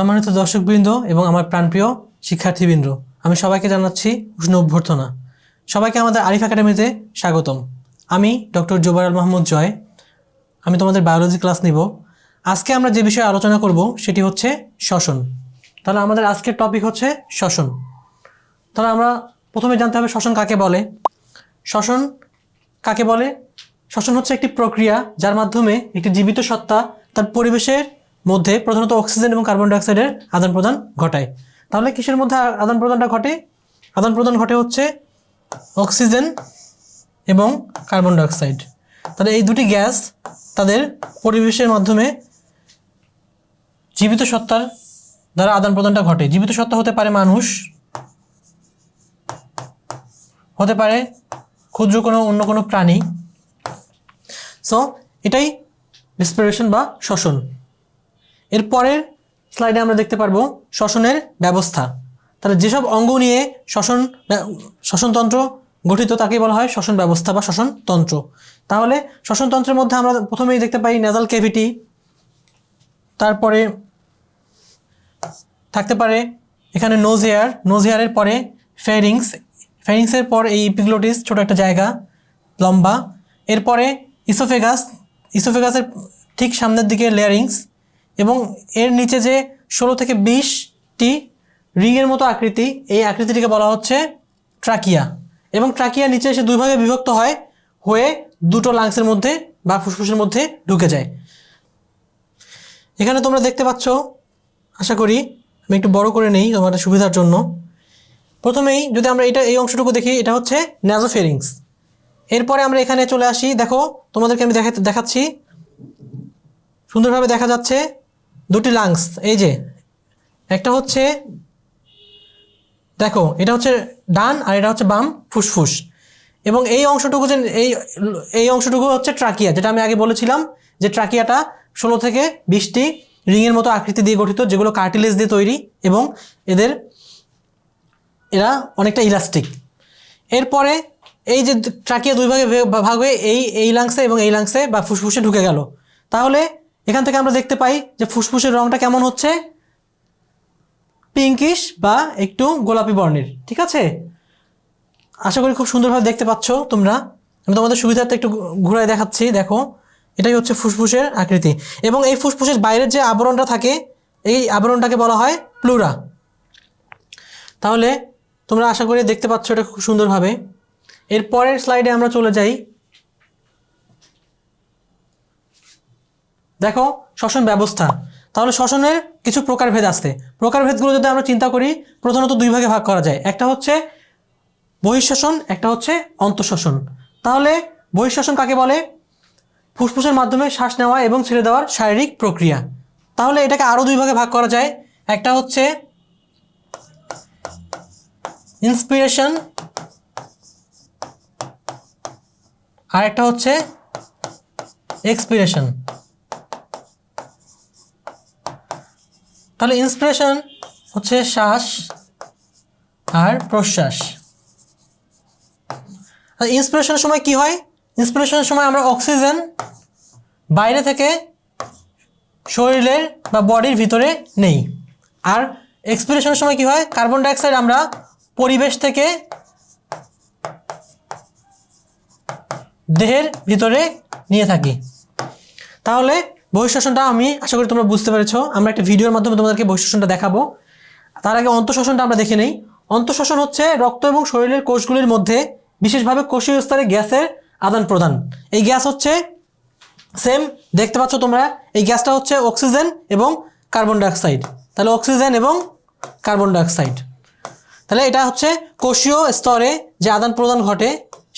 সম্মানিত দর্শকবৃন্দ এবং আমার প্রাণপ্রিয় শিক্ষার্থীবৃন্দ, আমি সবাইকে জানাচ্ছি উষ্ণ অভ্যর্থনা। সবাইকে আমাদের আরিফ একাডেমিতে স্বাগতম। আমি ডক্টর জোবারাল মাহমুদ জয়। আমি তোমাদের বায়োলজি ক্লাস নিব। আজকে আমরা যে বিষয়ে আলোচনা করব সেটি হচ্ছে শ্বসন। তাহলে আমাদের আজকের টপিক হচ্ছে শ্বসন। তাহলে আমরা প্রথমে জানতে হবে শ্বসন কাকে বলে? শ্বসন কাকে বলে? শ্বসন হচ্ছে একটি প্রক্রিয়া যার মাধ্যমে একটি জীবিত সত্তা তার পরিবেশের মধ্যে প্রধানত অক্সিজেন এবং কার্বন ডাইঅক্সাইডের আদান প্রদান ঘটায়। তাহলে কিসের মধ্যে আদান প্রদানটা ঘটে? আদান প্রদান ঘটে হচ্ছে অক্সিজেন এবং কার্বন ডাইঅক্সাইড। তাহলে এই দুটি গ্যাস তাদের পরিবেশের মাধ্যমে জীবিত সত্তার দ্বারা আদান প্রদানটা ঘটে। জীবিত সত্তা হতে পারে মানুষ, হতে পারে ক্ষুদ্র কোনো, অন্য কোনো প্রাণী। সো এটাই রেসপিরেশন বা শ্বসন। এর পরের স্লাইডে আমরা দেখতে পারব শ্বসনের ব্যবস্থা। তাহলে যেসব অঙ্গ নিয়ে শ্বসন শ্বসনতন্ত্র গঠিত তাকে বলা হয় শ্বসন ব্যবস্থা বা শ্বসনতন্ত্র তাহলে শ্বসনতন্ত্রের মধ্যে আমরা প্রথমেই দেখতে পাই নেজাল ক্যাভিটি তারপরে থাকতে পারে এখানে নোজ হেয়ার নোজ হেয়ারের পরে ফেরিংস ফেরিংসের পর এই ইপিগ্লোটিস ছোট একটা জায়গা, লম্বা। এরপরে ইসোফেগাস ইসোফেগাসের ঠিক সামনের দিকে লেয়ারিংস এবং এর নিচে যে ষোলো থেকে বিশটি রিংয়ের মতো আকৃতি, এই আকৃতিটিকে বলা হচ্ছে ট্রাকিয়া। এবং ট্রাকিয়া নিচে এসে দুই ভাগে বিভক্ত হয়, হয়ে দুটো লাংসের মধ্যে বা ফুসফুসের মধ্যে ঢুকে যায়। এখানে তোমরা দেখতে পাচ্ছ, আশা করি আমি একটু বড় করে নেই তোমাদের সুবিধার জন্য। প্রথমেই যদি আমরা এটা, এই অংশটুকু দেখি, এটা হচ্ছে ন্যাজোফেরিংস এরপরে আমরা এখানে চলে আসি। দেখো, তোমাদেরকে আমি দেখাতে, দেখাচ্ছি। সুন্দরভাবে দেখা যাচ্ছে দুটি লাংস এই যে। একটা হচ্ছে, দেখো, এটা হচ্ছে ডান আর এটা হচ্ছে বাম, ফুসফুস। এবং এই অংশটুকু যে, এই এই অংশটুকু হচ্ছে ট্রাকিয়া, যেটা আমি আগে বলেছিলাম যে ট্রাকিয়াটা ষোলো থেকে বিশটি রিংয়ের মতো আকৃতি দিয়ে গঠিত, যেগুলো কার্টিলেজ দিয়ে তৈরি এবং এদের, এরা অনেকটা ইলাস্টিক এরপরে এই যে ট্রাকিয়া দুই ভাগে ভাগ হয়ে এই এই লাংসে এবং এই লাংসে বা ফুসফুসে ঢুকে গেল। তাহলে এখান থেকে আমরা দেখতে পাই যে ফুসফুসের রংটা কেমন হচ্ছে? পিঙ্কিশ বা একটু গোলাপি বর্ণের, ঠিক আছে? আশা করি খুব সুন্দরভাবে দেখতে পাচ্ছ তোমরা। আমি তোমাদের সুবিধার্থে একটু ঘুরায় দেখাচ্ছি, দেখো। এটাই হচ্ছে ফুসফুসের আকৃতি। এবং এই ফুসফুসের বাইরের যে আবরণটা থাকে, এই আবরণটাকে বলা হয় প্লুরা তাহলে তোমরা আশা করি দেখতে পাচ্ছ এটা খুব সুন্দরভাবে। এর পরের স্লাইডে আমরা চলে যাই। দেখো, শ্বসন ব্যবস্থা। তাহলে শ্বসনের কিছু প্রকারভেদ আছে। প্রকারভেদগুলো যদি আমরা চিন্তা করি, প্রধানত দুই ভাগে ভাগ করা যায়। একটা হচ্ছে বহিঃশ্বসন, একটা হচ্ছে অন্তঃশ্বসন। তাহলে বহিঃশ্বসন কাকে বলে? ফুসফুসের মাধ্যমে শ্বাস নেওয়া এবং ছেড়ে দেওয়ার শারীরিক প্রক্রিয়া। তাহলে এটাকে আরও দুই ভাগে ভাগ করা যায়। একটা হচ্ছে ইন্সপিরেশন, আর একটা হচ্ছে এক্সপিরেশন। তাহলে ইন্সপিরেশন হচ্ছে শ্বাস আর প্রশ্বাস। ইন্সপিরেশনের সময় কি হয়? ইন্সপিরেশনের সময় আমরা অক্সিজেন বাইরে থেকে শরীরের বা বডির ভিতরে নেই। আর এক্সপিরেশনের সময় কি হয়? কার্বন ডাইঅক্সাইড আমরা পরিবেশ থেকে দেহের ভিতরে নিয়ে থাকি। তাহলে বহিঃশ্বসনটা আমি আশা করি তোমরা বুঝতে পেরেছ। আমরা একটা ভিডিওর মাধ্যমে তোমাদেরকে বহিঃশ্বসনটা দেখাবো। তার আগে অন্তঃশ্বসনটা আমরা দেখে নেই। অন্তঃশ্বসন হচ্ছে রক্ত এবং শরীরের কোষগুলির মধ্যে বিশেষভাবে কোষীয় স্তরে গ্যাসের আদান প্রদান। এই গ্যাস হচ্ছে সেম, দেখতে পাচ্ছ তোমরা, এই গ্যাসটা হচ্ছে অক্সিজেন এবং কার্বন ডাইঅক্সাইড। তাহলে অক্সিজেন এবং কার্বন ডাইঅক্সাইড। তাহলে এটা হচ্ছে কোষীয় স্তরে যে আদান প্রদান ঘটে,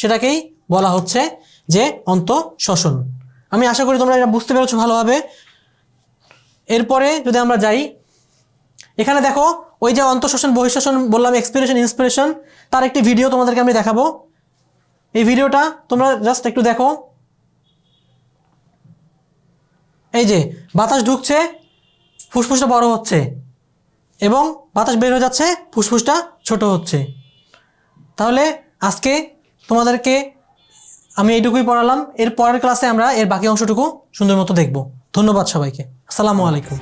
সেটাকেই বলা হচ্ছে যে অন্তঃশ্বসন আমি আশা করি তোমরা এটা বুঝতে পেরেছ ভালোভাবে। এরপরে যদি আমরা যাই, এখানে দেখো, ওই যে অন্তঃশ্বসন বহিঃশ্বসন বললাম এক্সপিরেশন ইন্সপিরেশন তার একটি ভিডিও তোমাদেরকে আমি দেখাবো। এই ভিডিওটা তোমরা জাস্ট একটু দেখো। এই যে, বাতাস ঢুকছে, ফুসফুসটা বড় হচ্ছে এবং বাতাস বের হয়ে যাচ্ছে, ফুসফুসটা ছোট হচ্ছে। তাহলে আজকে তোমাদেরকে আমি এইটুকুই পড়ালাম। এর পরের ক্লাসে আমরা এর বাকি অংশটুকু সুন্দর মতো দেখব। ধন্যবাদ সবাইকে। আসসালামু আলাইকুম।